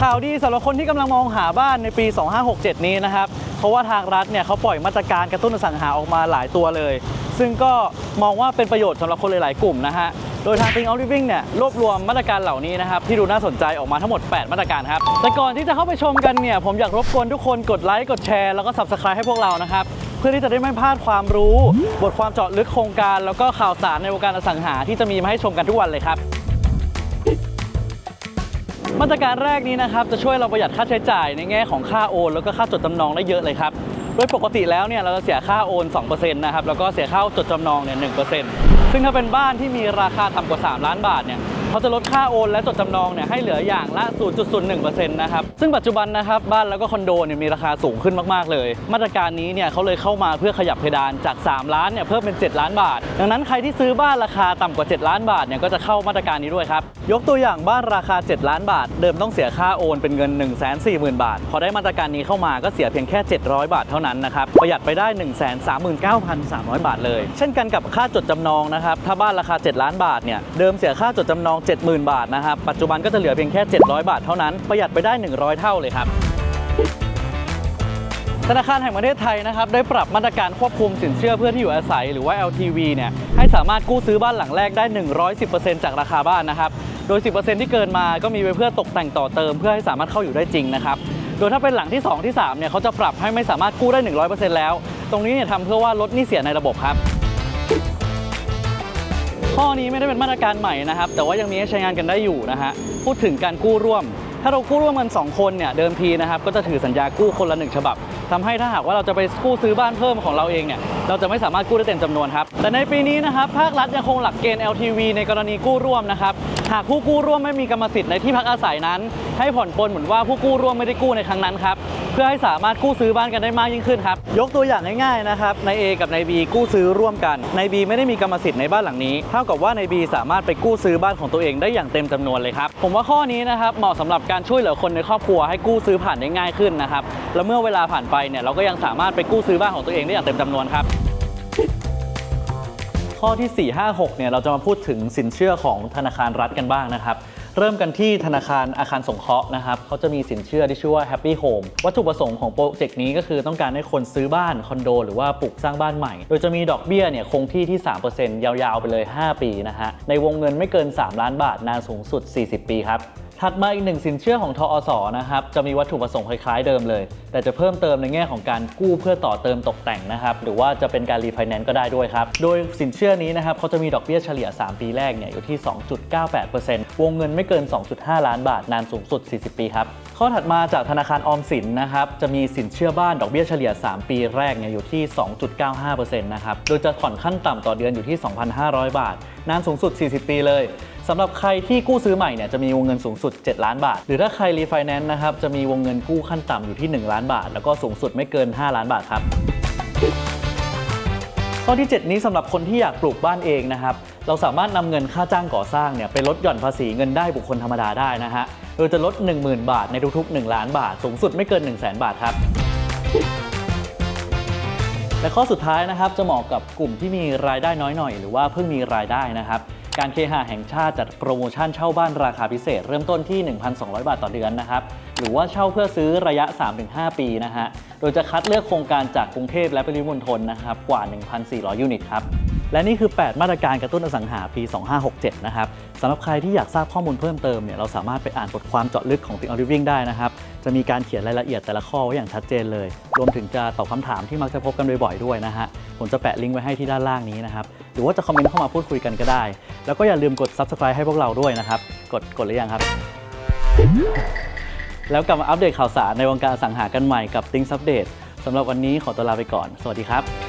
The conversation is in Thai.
ข่าวดีสำหรับคนที่กำลังมองหาบ้านในปี 2567 นี้นะครับ เพราะว่าทางรัฐเนี่ยเขาปล่อยมาตรการกระตุ้นอสังหาออกมาหลายตัวเลย ซึ่งก็มองว่าเป็นประโยชน์สำหรับคนหลาย ๆ กลุ่มนะฮะ โดยทาง Think Out Living เนี่ยรวบรวมมาตรการเหล่านี้นะครับ ที่ดูน่าสนใจออกมาทั้งหมด 8 มาตรการครับ แต่ก่อนที่จะเข้าไปชมกันเนี่ยผมอยากรบกวนทุกคนกดไลค์กดแชร์แล้วก็ Subscribe ให้พวกเรานะครับเพื่อที่จะได้ไม่พลาดความรู้ บทความเจาะลึกโครงการ แล้วก็ข่าวสารในวงการอสังหาที่จะมีมาให้ชมกันทุกวันเลยครับ มาตรการแรกนี้นะครับจะช่วยเราประหยัดค่าใช้จ่ายในแง่ของค่าโอน แล้วก็ค่าจดจำนองได้เยอะเลยครับโดยปกติแล้วเนี่ยเราจะเสียค่าโอน2%นะครับแล้วก็เสียค่าจดจำนองเนี่ย1%ซึ่งถ้าเป็นบ้านที่มีราคาต่ำกว่า 3 ล้านบาทเนี่ย เขาจะลดค่าโอนและจดจำนองเนี่ยให้เหลืออย่างละ 0.01%นะครับ ซึ่งปัจจุบันนะครับบ้านแล้วก็คอนโดเนี่ยมีราคาสูงขึ้นมาก ๆ เลย มาตรการนี้เนี่ยเขาเลยเข้ามาเพื่อขยับเพดานจาก 3 ล้านเนี่ยเพิ่มเป็น 7 ล้านบาท ดังนั้นใครที่ซื้อบ้านราคาต่ำกว่า 7 ล้านบาทเนี่ยก็จะเข้ามาตรการนี้ด้วยครับ ยกตัวอย่างบ้านราคา 7 ล้านบาท เดิมต้องเสียค่าโอนเป็นเงิน 1 4 0 0 0 0 บาท พอได้มาตรการนี้เข้ามาก็เสียเพียงแค่ 700 บาทเท่านั้นนะครับ ประหยัดไปได้ 1 3 9 3 0 0 บาทเลย เช่นกันกับค่าจดจำนองนะครับ ถ้าบ้านราคา 7 ล้านบาทเนี่ย เดิมเสียค่าจดจำนอง70,000 บาทนะครับ ปัจจุบันก็จะเหลือเพียงแค่ 700 บาทเท่านั้น ประหยัดไปได้ 100 เท่าเลยครับธนาคารแห่งประเทศไทยนะครับได้ปรับมาตรการควบคุมสินเชื่อเพื่อที่อยู่อาศัยหรือว่า LTV เนี่ยให้สามารถกู้ซื้อบ้านหลังแรกได้ 110%จากราคาบ้านนะครับ โดย 10%ที่เกินมาก็มีไว้เพื่อตกแต่งต่อเติมเพื่อให้สามารถเข้าอยู่ได้จริงนะครับ โดยถ้าเป็นหลังที่ 2 ที่3เนี่ยเขาจะปรับให้ไม่สามารถกู้ได้ 100%แล้ว ตรงนี้เนี่ยทำเพื่อว่าลดหนี้เสียในระบบครับ ข้อนี้ไม่ได้เป็นมาตรการใหม่นะครับ แต่ว่ายังมีให้ใช้งานกันได้อยู่นะฮะ พูดถึงการกู้ร่วม ถ้าเรากู้ร่วมกัน 2 คนเนี่ย เดิมทีนะครับ ก็จะถือสัญญากู้คนละหนึ่งฉบับทำให้ถ้าหากว่าเราจะไปกู้ซื้อบ้านเพิ่มของเราเองเนี่ย เราจะไม่สามารถกู้ได้เต็มจำนวนครับ แต่ในปีนี้นะครับภาครัฐยังคงหลักเกณฑ์ LTV ในกรณีกู้ร่วมนะครับ หากผู้กู้ร่วมไม่มีกรรมสิทธิ์ในที่พักอาศัยนั้น ให้ผ่อนปลนเหมือนว่าผู้กู้ร่วมไม่ได้กู้ในครั้งนั้นครับ พื่อให้สามารถกู้ซื้อบ้านกันได้มากยิ่งขึ้นครับ ยกตัวอย่างง่ายๆนะครับใน A กับใน B กู้ซื้อร่วมกันใน B ไม่ได้มีกรรมสิทธิ์ในบ้านหลังนี้เท่ากับว่าใน B สามารถไปกู้ซื้อบ้านของตัวเองได้อย่างเต็มจำนวนเลยครับผมว่าข้อนี้นะครับเหมาะสำหรับการช่วยเหลือคนในครอบครัวให้กู้ซื้อผ่านได้ง่ายขึ้นนะครับแล้วเมื่อเวลาผ่านไปเนี่ยเราก็ยังสามารถไปกู้ซื้อบ้านของตัวเองได้อย่างเต็มจำนวนครับข้อที่ 4 5 6เนี่ยเราจะมาพูดถึงสินเชื่อของธนาคารรัฐกันบ้างนะครับ เริ่มกันที่ธนาคารอาคารสงเคราะห์นะครับเขาจะมีสินเชื่อที่ชื่อว่า Happy Home วัตถุประสงค์ของโปรเจกต์นี้ก็คือต้องการให้คนซื้อบ้านคอนโด หรือว่าปลูกสร้างบ้านใหม่ โดยจะมีดอกเบี้ยเนี่ยคงที่ที่ 3%ยาวๆ ไปเลย 5 ปีนะฮะในวงเงินไม่เกิน 3 ล้านบาทนานสูงสุด 40 ปีครับ ถัดมาอีกหนึ่งสินเชื่อของทอสนะครับจะมีวัตถุประสงค์คล้ายๆเดิมเลย แต่จะเพิ่มเติมในแง่ของการกู้เพื่อต่อเติมตกแต่งนะครับหรือว่าจะเป็นการรีไฟแนนซ์ก็ได้ด้วยครับ โดยสินเชื่อนี้นะครับเขาจะมีดอกเบี้ยเฉลี่ย 3 ปีแรกเนี่ยอยู่ที่ 2.98%วงเงินไม่เกิน 2.5 ล้านบาทนานสูงสุด 40 ปีครับข้อถัดมาจากธนาคารออมสินนะครับจะมีสินเชื่อบ้านดอกเบี้ยเฉลี่ย 3 ปีแรกเนี่ยอยู่ที่ 2.95%นะครับโดยจะผ่อนขั้นต่ำต่อเดือนอยู่ที่ 2,500 บาท นานสูงสุด 40 ปีเลย สำหรับใครที่กู้ซื้อใหม่เนี่ยจะมีวงเงินสูงสุด 7 ล้านบาท หรือถ้าใครรีไฟแนนซ์นะครับจะมีวงเงินกู้ขั้นต่ำอยู่ที่ 1 ล้านบาท แล้วก็สูงสุดไม่เกิน 5 ล้านบาทครับข้อที่ 7 นี้สำหรับคนที่อยากปลูกบ้านเองนะครับ เราสามารถนำเงินค่าจ้างก่อสร้างเนี่ยไปลดหย่อนภาษีเงินได้บุคคลธรรมดาได้นะฮะ โดยจะลด 10,000 บาทในทุกๆ 1 ล้านบาท สูงสุดไม่เกิน 1 0 0 0 0 0บาทครับ และข้อสุดท้ายนะครับจะเหมาะกับกลุ่มที่มีรายได้น้อยหน่อย หรือว่าเพิ่งมีรายได้นะครับ การเคหะแห่งชาติจัดโปรโมชั่นเช่าบ้านราคาพิเศษ เริ่มต้นที่ 1,200 บาทต่อเดือนนะครับ หรือว่าเช่าเพื่อซื้อระยะ 3-5 ปีนะฮะ โดยจะคัดเลือกโครงการจากกรุงเทพและปริมณฑลนะครับ กว่า 1,400 ยูนิตครับ และนี่คือ 8 มาตรการกระตุ้นอสังหาปี 2567 นะครับสำหรับใครที่อยากทราบข้อมูลเพิ่มเติมเนี่ยเราสามารถไปอ่านบทความเจาะลึกของ Think Out Living ได้นะครับ จะมีการเขียนรายละเอียดแต่ละข้อไว้อย่างชัดเจนเลย รวมถึงจะตอบคำถามที่มักจะพบกันบ่อยๆด้วยนะฮะ ผมจะแปะลิงก์ไว้ให้ที่ด้านล่างนี้นะครับ หรือว่าจะคอมเมนต์เข้ามาพูดคุยกันก็ได้ แล้วก็อย่าลืมกด Subscribe ให้พวกเราด้วยนะครับ กดกดหรือยังครับ แล้วกลับมาอัปเดตข่าวสารในวงการอสังหากันใหม่กับ Think Update สำหรับวันนี้ขอตัวลาไปก่อน สวัสดีครับ